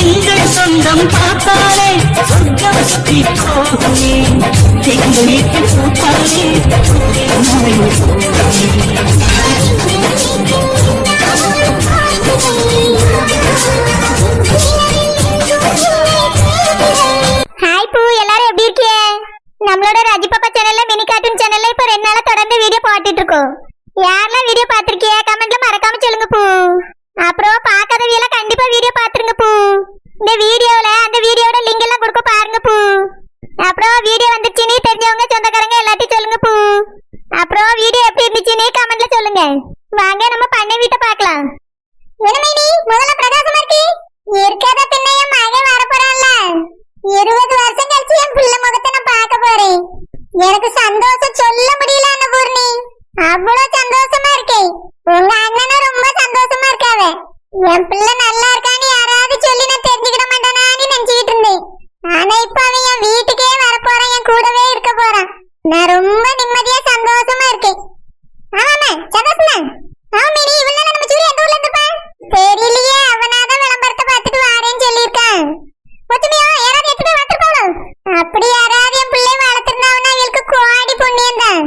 எங்கள் சொந்தம் பார்த்தாலே சொர்க்கம் சுற்றி போகுமே எங்கள் பூத்தாலே ஹாய் பூ எல்லாரும் எப்படி இருக்கீங்க? நம்மளோட ரஜி பாப்பா சேனல்ல மினி கார்ட்டூன் சேனல்ல இப்ப ரெண்டு நாளா தொடர்ந்து வீடியோ போட்டுட்டு இருக்கோம். யாரெல்லாம் வீடியோ பாத்திருக்கீங்க கமெண்ட்ல மறக்காம சொல்லுங்க பூ அப்புறம் பார்க்காதவங்க கண்டிப்பா வீடியோ பாத்துருங்க பூ இந்த வீடியோல அந்த வீடியோட லிங்க் எல்லாம் கொடுக்க பாருங்க பூ. அப்புறம் வீடியோ வந்துச்சுன்னு தெரிஞ்சவங்க சொந்தக்காரங்க எல்லாத்தையும் சொல்லுங்க பூ. அப்புறம் வீடியோ எப்படி இருந்துச்சுன்னு கமெண்ட்ல சொல்லுங்க. வாங்க நம்ம பண்ணை வீட்டை பார்க்கலாம். இனிமேனி முதல்ல பிரகாசமா இருக்கு. இருக்காத பின்ன என் மகன் வரப்போறான்ல. இருபது வருஷம் கழிச்சு என் பிள்ளை முகத்தை நான் பார்க்க போறேன். எனக்கு சந்தோஷம் சொல்ல முடியல அன்னபூர்ணி. அவ்வளவு சந்தோஷமா இருக்கேன் உங்க அண்ணனும் ரொம்ப சந்தோஷமா இருக்காவ. என் பிள்ளை நல்லா இருக்கான்னு யாராவது சொல்லி நான் தெரிஞ்சுக்கிட மாட்டானான்னு நினைச்சுக்கிட்டு இருந்தேன் ஆனா இப்ப அவன் என் வீட்டுக்கே வரப்போறான் என் கூடவே இருக்க போறான் நான் ரொம்ப நிம்மதியா சந்தோஷமா இருக்கேன் ஆமாமா சந்தோஷமா ஆமா நீ இவ்வளவு நாள் நம்ம சூரிய எந்த ஊர்ல இருந்திருப்பா தெரியலையே அவனாதான் விளம்பரத்தை பார்த்துட்டு வாரேன்னு சொல்லியிருக்கான் ஒத்துமையா யாராவது எடுத்து போய் வளர்த்துருப்பாளோ அப்படி யாராவது என் பிள்ளை வளர்த்துருந்தாவனா அவளுக்கு கோடி புண்ணியம் தான்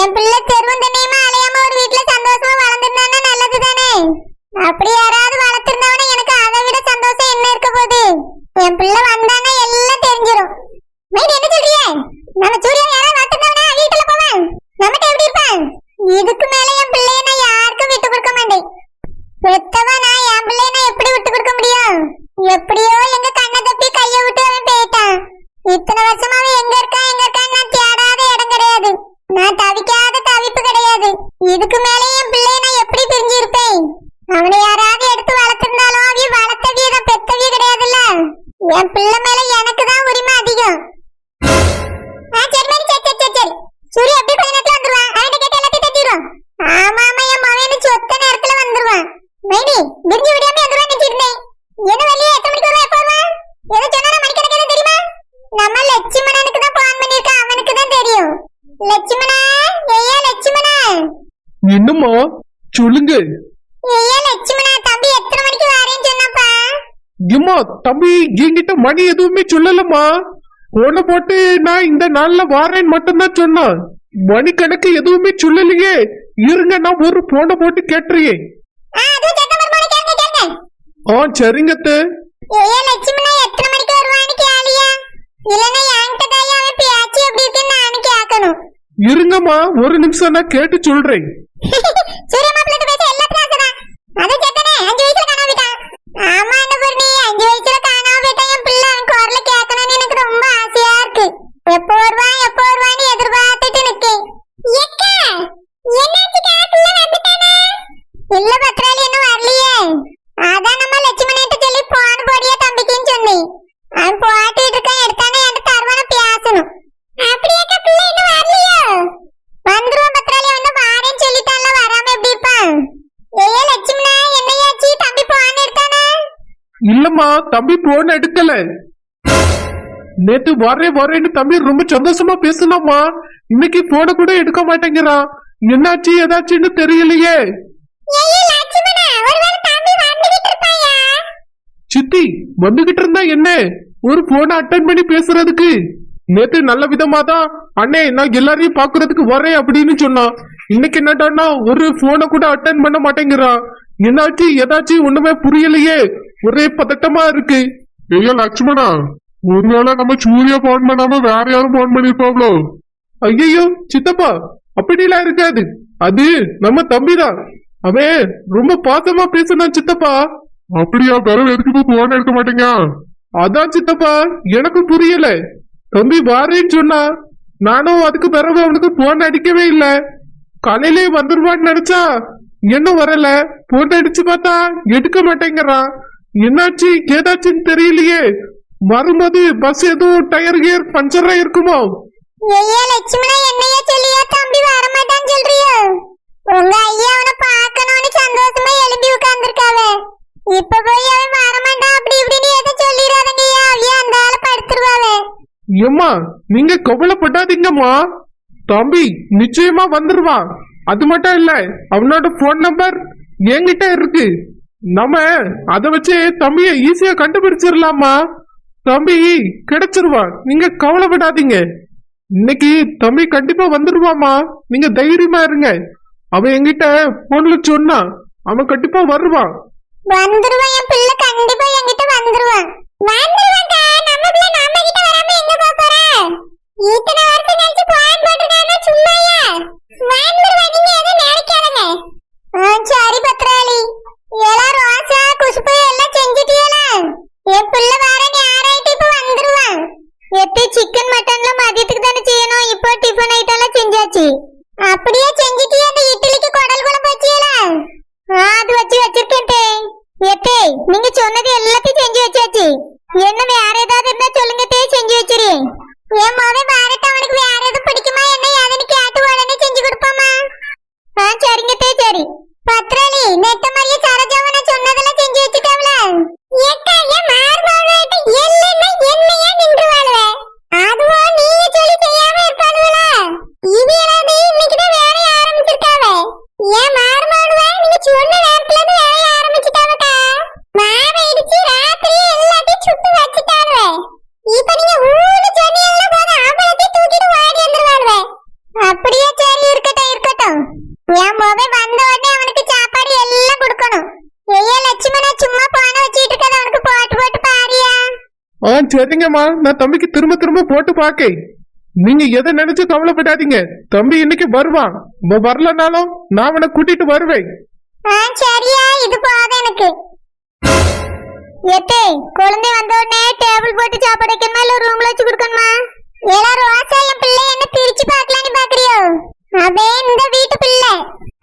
என் பிள்ளை தெருவும் தண்ணியுமா அலையாம ஒரு வீட்டுல சந்தோஷமா வளர்ந்துருந்தானா நல்லது தானே அப்படி யாராவது வளர்த்துருந்தாவனா எனக்கு அதை விட சந்தோஷம் என்ன இருக்க போகுது என் பிள்ளை வந்தானா எல்லாம் தெரிஞ்சிரும் மைடி என்ன சொல்றியே நம்ம சூரிய யாராவது வளர்த்துருந்தாவனா வீட்டுல போவேன் நம்மகிட்ட எப்படி இருப்பான் இதுக்கு மேல என் பிள்ளைய நான் யாருக்கும் விட்டு கொடுக்க மாட்டேன் பெத்தவா நான் என் பிள்ளைய நான் எப்படி விட்டு கொடுக்க முடியும் எப்படியோ எங்க கண்ணை தப்பி கைய விட்டு அவன் போயிட்டான் இத்தனை வருஷமா அவன் எங்க இருக்கான் எங்க இருக்கான்னு நான் தேடாத இடம் கிடையாது நான் தவிக்காத தவிப்பு கிடையாது இதுக்கு மேல என் பிள்ளைய நான் எப்படி பிரிஞ்சிருப்பேன் அவனை யாராவது எடுத்து வளர்த்திருந்தாலும் அவிய வளர்த்தவிய நான் பெத்தவிய கிடையாதுல்ல என் பிள்ளை மேல எனக்கு தான் உரிமை அதிகம். ஆ சரி சரி சரி சரி சரி சூரிய எப்படி கொஞ்ச நேரத்துல வந்துருவான். அவன்கிட்ட கேட்டு எல்லாத்தையும் தட்டிடுவான் ஆமா ஆமா என் மகன் சொத்த நேரத்துல வந்துருவான். மைனி விரிஞ்சு விடாம நினைச்சிருந்தேன். என்ன வெளியே எத்தனை மணிக்கு வருவான் எப்போ ஏதோ சொன்னா தெரியுமா? நம்ம லட்சுமணனுக்கு தான் போன் அவனுக்கு தான் தெரியும். லட்சுமணா ஐயா லட்சுமணா. என்னம்மா? சொல்லுங்க ஐயா லட்சுமணா தம்பி எத்தனை மணிக்கு வரேன்னு சொன்னாப்பா ஏம்மா தம்பி என்கிட்ட மணி எதுவுமே சொல்லலம்மா. போன போட்டு நான் இந்த நாள்ல வாரேன்னு மட்டும்தான் சொன்னான். மணி கணக்கு எதுவுமே சொல்லலையே. இருங்க நான் ஒரு போன போட்டு கேட்டுறியே ஆ அது கேட்க மறுபடி கேளுங்க கேளுங்க. ஆ சரிங்க அத்தை. ஐயா லட்சுமணா எத்தனை மணிக்கு வருவான்னு கேளியா இல்லனா என்கிட்ட தான் அவன் பேச்சு எப்படி இருக்குன்னு நானும் கேட்கணும் இருங்கம்மா ஒரு நிமிஷம் நான் கேட்டு சொல்றேன் சூரிய மாப்பிள்ளை பேச எல்லாத்துக்கும் ஆசைதான் அதை கேட்டனே அஞ்சு வயசுல காணாம போயிட்டான் ஆமா அன்னபூர்ணி அஞ்சு வயசுல காணாம போயிட்டான் என் பிள்ளை அவன் குரல கேட்கணும்னு எனக்கு ரொம்ப ஆசையா இருக்கு எப்போ வருவான் எப்போ வருவான்னு எதிர்பார்த்துட்டு நிக்கேன் எக்கா என்னாச்சு காக்குள்ள வந்துட்டானே இல்ல பத்ராலி இன்னும் வரலையே அதான் நம்ம லட்சுமணிட்ட சொல்லி போன் போடியா தம்பிக்குன்னு சொன்னேன் அவன் போட்டுட்டு இருக்கான் எடுத்தானே என்கிட்ட தருவான பேசணும் அப்படியே பிள்ளை இன்னும் வரலையோ வந்துருவான் பத்ராலி வந்து வாரேன்னு சொல்லிட்டான்ல வராம எப்படி இருப்பான் ஏய் லட்சுமணா என்னையாச்சு தம்பி போன் எடுத்தானே இல்லம்மா தம்பி போன் எடுக்கல. நேத்து வரேன் வரேன்னு தம்பி ரொம்ப சந்தோஷமா பேசினாம்மா. இன்னைக்கு போன கூட எடுக்க மாட்டேங்கிறான் என்னாச்சு ஏதாச்சுன்னு தெரியலையே. சித்தி வந்துகிட்டு இருந்தா என்ன? ஒரு போனை அட்டன் பண்ணி பேசுறதுக்கு. நேத்து நல்ல விதமா தான் அண்ணே நான் எல்லாரையும் பாக்குறதுக்கு வரேன் அப்படின்னு சொன்னான் இன்னைக்கு என்னடான்னா ஒரு போனை கூட அட்டன் பண்ண மாட்டேங்கிறான் என்னாச்சு ஏதாச்சும் ஒண்ணுமே புரியலையே. ஒரே பதட்டமா இருக்கு. ஐயா லட்சுமணா ஒருவேளை நம்ம சூர்யா போன் பண்ணாம வேற யாரும் போன் பண்ணிருப்பாங்களோ? ஐயோ சித்தப்பா அப்படிலாம் இருக்காது. அது நம்ம தம்பிதான். அவன் ரொம்ப பாசமா பேசுனான் சித்தப்பா. அப்படியா பிறகு எதுக்கு போன் எடுக்க மாட்டேங்க? அதான் சித்தப்பா எனக்கு புரியல. தம்பி வாரேன்னு சொன்னா நானும் அதுக்கு பிறகு அவனுக்கு போன் அடிக்கவே இல்ல. காலையிலே வந்துருவான்னு நினைச்சா என்ன வரல. போன் அடிச்சு பார்த்தா எடுக்க மாட்டேங்கிறான். என்னாச்சு? ஏதாச்சுன்னு தெரியலையே. வரும்போது பஸ் எதுவும் டயர் கியர் பஞ்சரா இருக்குமோ? ஐயா லட்சுமணா என்னையா சொல்லியா? தம்பி வரமாட்டான்னு சொல்றியோ? உங்க ஐயா அவனை பார்க்கணும்னு சந்தோஷமா எழுப்பி உட்கார்ந்துருக்காவ. இப்ப போய் அவன் அப்படி இப்படின்னு எதை சொல்லிடாதங்கய்யா அவையா அந்த ஆளை படுத்துருவாவே. ஏம்மா நீங்க கவலைப்படாதீங்கம்மா. தம்பி நிச்சயமா வந்துருவான். அது மட்டும் இல்ல அவனோட போன் நம்பர் என்கிட்ட இருக்கு. நம்ம அதை வச்சு தம்பிய ஈஸியா கண்டுபிடிச்சிடலாமா தம்பி கிடைச்சிருவா. நீங்க கவலைப்படாதீங்க. இன்னைக்கு தம்பி கண்டிப்பா வந்துடுவாமா நீங்க தைரியமா இருங்க. அவன் என்கிட்ட போன்ல சொன்னா அவன் கண்டிப்பா வருவான் வந்துருவான் என் பிள்ளை கண்டிப்பா என்கிட்ட வந்துருவான் வந்துருவான்டா நம்ம சரிங்கம்மா நான் தம்பிக்கு திரும்ப திரும்ப போட்டு பாக்கேன் நீங்க எதை நினைச்சு கவலைப்படாதீங்க. தம்பி இன்னைக்கு வருவான். வரலனாலும் நான் அவனை கூட்டிட்டு வருவேன். சரியா. இது போகாத எனக்கு. எத்தே குழந்தை வந்த டேபிள் போட்டு சாப்பாடு வைக்கணுமா இல்ல ரூம்ல வச்சு கொடுக்கணுமா? பிள்ளை என்ன பிரிச்சு பாக்கலாம்னு பாக்குறியோ அதே இந்த வீட்டு பிள்ளை.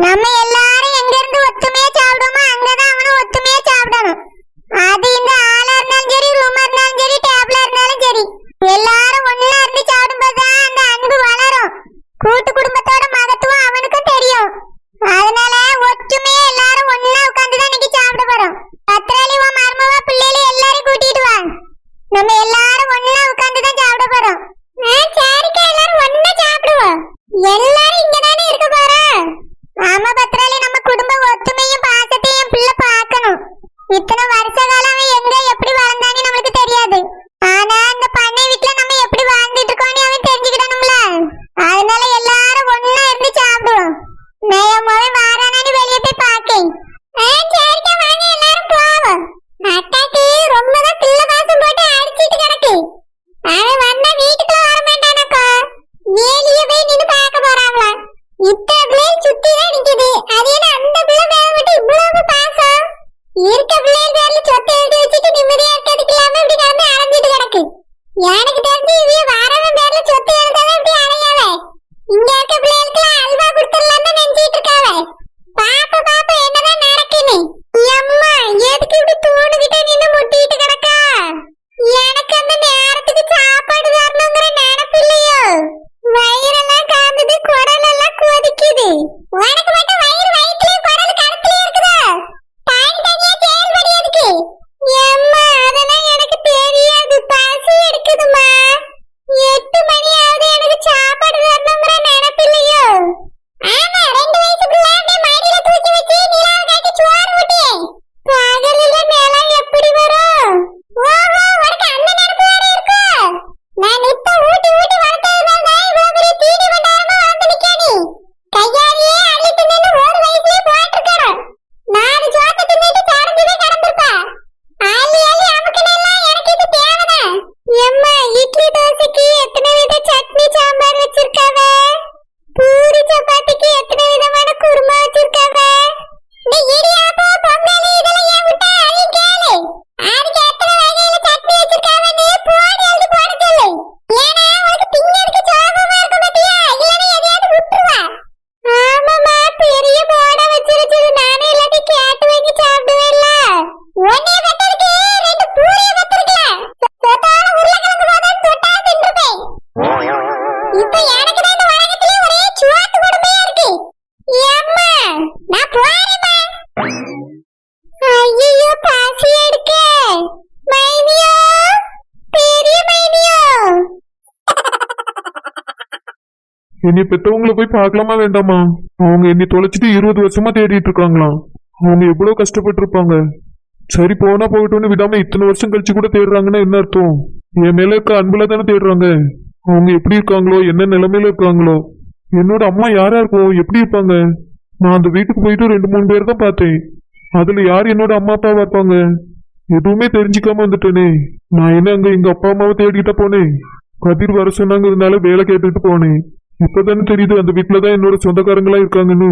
நம்ம எல்லாரும் எங்க இருந்து ஒத்துமையா சாப்பிடுவோமோ அங்கதான் அவனும் ஒத்துமையா சாப்பிடணும். எத்தனை வருஷம் என்னை பெத்தவங்கள போய் பார்க்கலாமா வேண்டாமா? அவங்க என்னை தொலைச்சிட்டு இருபது வருஷமா தேடிட்டு இருக்காங்களாம். அவங்க எவ்வளவு கஷ்டப்பட்டு இருப்பாங்க சரி போனா போயிட்டோன்னு விடாம இத்தனை வருஷம் கழிச்சு கூட தேடுறாங்கன்னா என்ன அர்த்தம்? என் மேல இருக்க அன்புல தானே தேடுறாங்க. அவங்க எப்படி இருக்காங்களோ என்ன நிலைமையில இருக்காங்களோ. என்னோட அம்மா யாரா இருக்கும் எப்படி இருப்பாங்க? நான் அந்த வீட்டுக்கு போயிட்டு ரெண்டு மூணு பேர் தான் பார்த்தேன். அதுல யார் என்னோட அம்மா அப்பாவா இருப்பாங்க? எதுவுமே தெரிஞ்சுக்காம வந்துட்டேனே. நான் என்ன அங்க எங்க அப்பா அம்மாவை தேடிக்கிட்ட போனேன்? கதிர் வர சொன்னாங்கிறதுனால வேலை கேட்டுட்டு போனேன். இப்பதானே தெரியுது அந்த வீட்டுலதான் என்னோட சொந்தக்காரங்களா இருக்காங்கன்னு.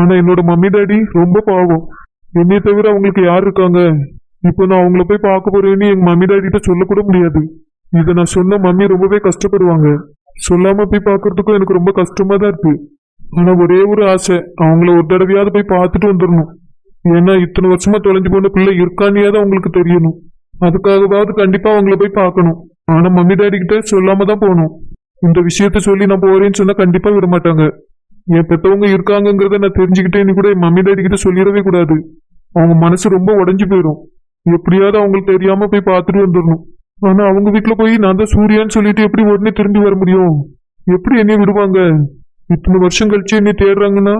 ஆனா என்னோட மம்மி டாடி ரொம்ப பாவம். என்னைய தவிர அவங்களுக்கு யார் இருக்காங்க? இப்போ நான் அவங்கள போய் பார்க்க போறேன்னு எங்க மம்மி டாடி கிட்ட சொல்லக்கூட முடியாது. இதை நான் சொன்ன மம்மி ரொம்பவே கஷ்டப்படுவாங்க. சொல்லாம போய் பார்க்கறதுக்கும் எனக்கு ரொம்ப கஷ்டமா தான் இருக்கு. ஆனா ஒரே ஒரு ஆசை அவங்கள ஒரு தடவையாவது போய் பார்த்துட்டு வந்துடணும். ஏன்னா இத்தனை வருஷமா தொலைஞ்சு போன பிள்ளை இருக்கானியாவது அவங்களுக்கு தெரியணும். அதுக்காகவாவது கண்டிப்பா அவங்கள போய் பார்க்கணும். ஆனா மம்மி டாடி கிட்ட சொல்லாம தான் போகணும். இந்த விஷயத்த சொல்லி நான் போறேன்னு சொன்னா கண்டிப்பா விட மாட்டாங்க. என் பெத்தவங்க இருக்காங்கங்கிறத நான் தெரிஞ்சுக்கிட்டேன்னு கூட என் மம்மி டாடி கிட்ட சொல்லிடவே கூடாது. அவங்க மனசு ரொம்ப உடஞ்சு போயிடும் எப்படியாவது அவங்களுக்கு தெரியாம போய் பார்த்துட்டு வந்துடணும். ஆனா அவங்க வீட்டுல போய் நான் தான் சூர்யான்னு சொல்லிட்டு எப்படி உடனே திரும்பி வர முடியும்? எப்படி என்னைய விடுவாங்க? இத்தனை வருஷம் கழிச்சு என்னை தேடுறாங்கன்னா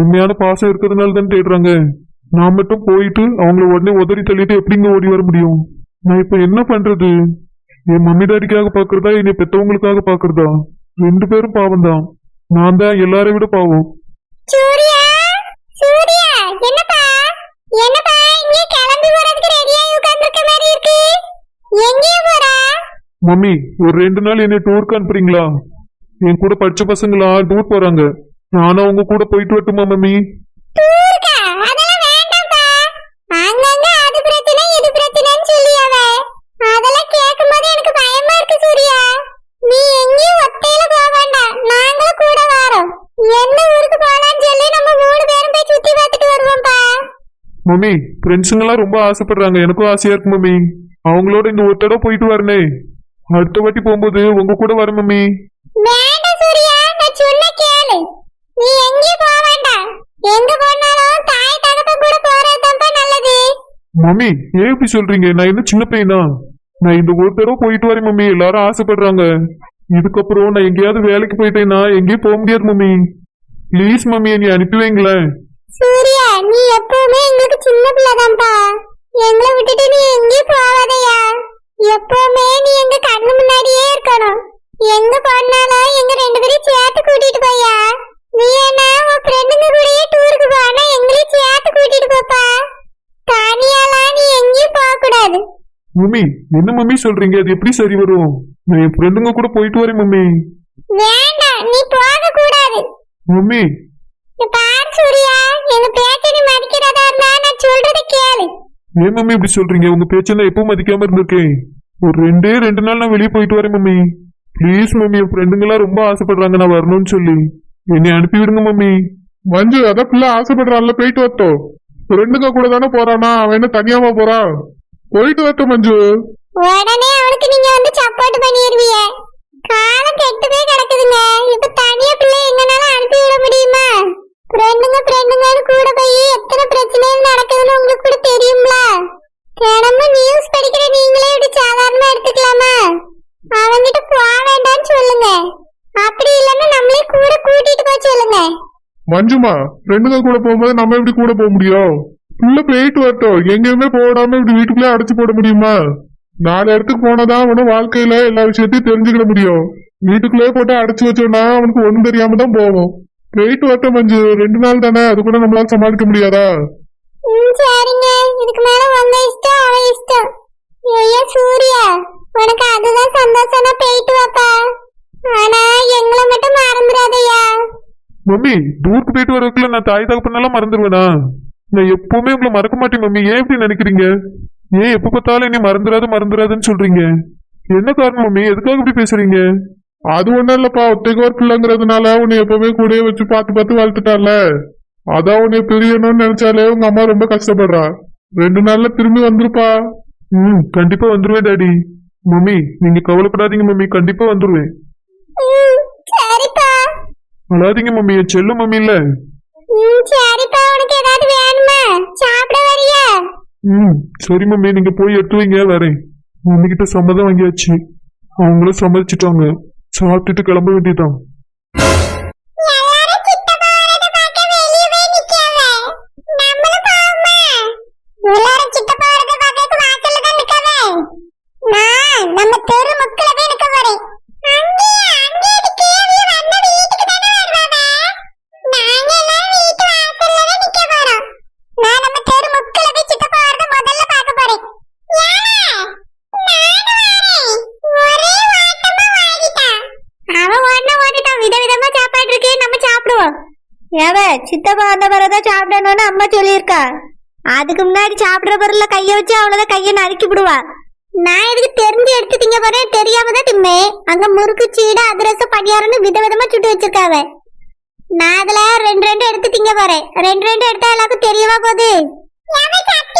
உண்மையான பாசம் இருக்கிறதுனால தான் தேடுறாங்க. நான் மட்டும் போயிட்டு அவங்கள உடனே உதறி தள்ளிட்டு எப்படிங்க ஓடி வர முடியும்? நான் இப்ப என்ன பண்றது? என் மம்மி டாடிக்காக பாக்குறதா என்னை பெத்தவங்களுக்காக பாக்குறதா ரெண்டு பேரும் பாவம் தான் நான் தான் எல்லாரை விட பாவம். சூர்யா சூர்யா என்னப்பா? என்னப்பா இங்க கிளம்பி போறதுக்கு ரெடியாகி உட்கார்ந்திருக்க மாதிரி இருக்கு? எங்கேயா போறா? மம்மி ஒரு ரெண்டு நாள் என்னை டூருக்கு அனுப்புறீங்களா? என் கூட படிச்ச பசங்களா டூர் போறாங்க. நானும் அவங்க கூட போயிட்டு வரட்டுமா மம்மி டூருக்கா அதெல்லாம் வேண்டாம்ப்பா அங்கங்க அது பிரச்சனை இது பிரச்சனைன்னு சொல்லி அவ அதெல்லாம் கேட்கும்போது எனக்கு பயமா இருக்கு சூர்யா நீ எங்கேயும் ஒத்தையில போக வேண்டாம் நாங்களும் கூட வரோம் எந்த ஊருக்கு போலாம்னு சொல்லி நம்ம மூணு பேரும் போய் சுத்தி பார்த்துட்டு வருவோம்ப்பா மம்மி ஃப்ரெண்ட்ஸுங்கெல்லாம் ரொம்ப ஆசைப்படுறாங்க. எனக்கும் ஆசையா இருக்கு மம்மி. அவங்களோட இந்த ஒரு தடவை போயிட்டு வரனே. அடுத்த வாட்டி போகும்போது உங்க கூட வரேன் மம்மி. மம்மி ஏன் இப்படி சொல்றீங்க? நான் என்ன சின்ன பையனா? நான் இந்த ஒரு தடவை போயிட்டு வரேன் மம்மி. எல்லாரும் ஆசைப்படுறாங்க. இதுக்கப்புறம் நான் எங்கேயாவது வேலைக்கு போயிட்டேன்னா எங்கேயும் போக முடியாது மம்மி. ப்ளீஸ் மம்மி என்னை அனுப்பி வைங்களேன். சூர்யா நீ எப்பவுமே எங்களுக்கு சின்ன பிள்ளைதான்ப்பா. எங்களை விட்டுட்டு நீ எங்கேயும் போவாதையா. எப்பவுமே நீ எங்க கண்ணு முன்னாடியே இருக்கணும். எங்க போனாலும் எங்க ரெண்டு பேரையும் சேர்த்து கூட்டிட்டு போயா நீ என்ன உன் ஃப்ரெண்டுங்க கூடயே டூருக்கு போனா எங்களையும் சேர்த்து கூட்டிட்டு போப்பா. தனியாலாம் நீ எங்கேயும் போக கூடாது மம்மி என்ன மம்மி சொல்றீங்க? அது எப்படி சரி வரும்? நான் என் ஃப்ரெண்டுங்க கூட போயிட்டு வரேன் மம்மி. வேண்டாம் நீ போக கூடாது மம்மி பாரு சூர்யா எங்க பேச்ச நீ மதிக்கிறதா இருந்தா நான் சொல்றத கேளு. ஏன் மம்மி இப்படி சொல்றீங்க? உங்க பேச்சை நான் எப்பவும் மதிக்காம இருந்திருக்கேன். ஒரு ரெண்டே ரெண்டு நாள் நான் வெளியே போயிட்டு வரேன் மம்மி. ப்ளீஸ் மம்மி என் ரொம்ப ஆசைப்படுறாங்க. நான் வரணும்னு சொல்லி. என்னை அனுப்பி விடுங்க மம்மி. மஞ்சு அதான் பிள்ளை ஆசைப்படுறான்ல போயிட்டு வரட்டும். ஃப்ரெண்டுங்க கூட தானே போறானா? அவன் என்ன தனியாவா போறான் போயிட்டு வரட்டும் மஞ்சு. உடனே அவனுக்கு நீங்க வந்து சப்போர்ட் பண்ணிடுவீங்க காலம் கெட்டுவே கிடக்குதுங்க. இப்ப தனியா பிள்ளை எங்கனால அனுப்பி விட முடியுமா? ஃப்ரெண்டுங்க ஃப்ரெண்டுங்கன்னு கூட போய் எத்தனை பிரச்சனைகள் நடக்குதுன்னு உங்களுக்கு கூட தெரியும்ல? தினமும் நியூஸ் படிக்கிற நீங்களே இப்படி சாதாரணமா எடுத்துக்கலாமா? அவங்கிட்ட போக வேண்டாம்னு சொல்லுங்க. அப்படி இல்லைன்னா நம்மளே கூட கூட்டிட்டு போய் சொல்லுங்க. மஞ்சுமா ஃப்ரெண்டுங்க கூட போகும்போது நம்ம எப்படி கூட போக முடியும்? உள்ள போயிட்டு வரட்டும். எங்கேயுமே போடாம இப்படி வீட்டுக்குள்ளே அடைச்சு போட முடியுமா? நாலு இடத்துக்கு போனாதான் அவனும் வாழ்க்கையில எல்லா விஷயத்தையும் தெரிஞ்சுக்கிட முடியும். வீட்டுக்குள்ளேயே போட்டு அடைச்சு வச்சோம்னா அவனுக்கு ஒண்ணும் தெரியாம தான் போகும் போயிட்டு வரட்டும் மஞ்சு? ரெண்டு நாள் தானே? அது கூட நம்மளால சமாளிக்க முடியாதா? சரிங்க. இதுக்கு மேல உங்க இஷ்டம் அவன் இஷ்டம். ஐயா சூர்யா. உனக்கு அதுதான் சந்தோஷம்னா போயிட்டு வாப்பா. ஆனா எங்களை மட்டும் மம்மி டூருக்கு போயிட்டு வரதுக்குள்ள நான் தாய் தகப்பனெல்லாம் மறந்துடுவேனா? நான் எப்பவுமே உங்களை மறக்க மாட்டேன் மம்மி. ஏன் இப்படி நினைக்கிறீங்க? ஏன் எப்ப பார்த்தாலும் என்னை மறந்துடாது மறந்துடாதுன்னு சொல்றீங்க? என்ன காரணம் மம்மி? எதுக்காக இப்படி பேசுறீங்க? அது ஒண்ணும் இல்லப்பா. ஒத்தைக்கு ஒரு பிள்ளைங்கிறதுனால உன்னை எப்பவுமே கூடயே வச்சு பார்த்து பார்த்து வளர்த்துட்டால அதான் உன்னை பிரியணும்னு நினைச்சாலே உங்க அம்மா ரொம்ப கஷ்டப்படுறா. ரெண்டு நாள்ல திரும்பி வந்துருப்பா. ம் கண்டிப்பா வந்துருவேன் டாடி. மம்மி நீங்க கவலைப்படாதீங்க மம்மி. கண்டிப்பா வந்துருவேன். ம் சரிப்பா. அழாதீங்க மம்மி. என் செல்ல மம்மி இல்ல. ம் சரிப்பா. உனக்கு ஏதாவது வேணுமா? சாப்பிட வரியா? ம் சரி மம்மி. நீங்க போய் எடுத்து வைங்க வரேன். மம்மி கிட்ட சம்மதம் வாங்கியாச்சு. அவங்களும் சம்மதிச்சிட்டாங்க. சாப்பிட்டுட்டு கிளம்ப வேண்டியதான் இருக்கா. அதுக்கு முன்னாடி சாப்பிடுற பொருள்ல கைய வச்சு அவ்வளவுதான் கைய நறுக்கி விடுவா. நான் எதுக்கு தெரிஞ்சு எடுத்து திங்க போறேன்? தெரியாம திம்மே. அங்க முறுக்கு சீடை அதிரசம் பணியாரம்னு விதவிதமா சுட்டு வச்சிருக்காவ. நான் அதுல ரெண்டு ரெண்டு எடுத்து திங்க போறேன். ரெண்டு ரெண்டு எடுத்தா எல்லாருக்கும் தெரியவா போகுது? அடி கார்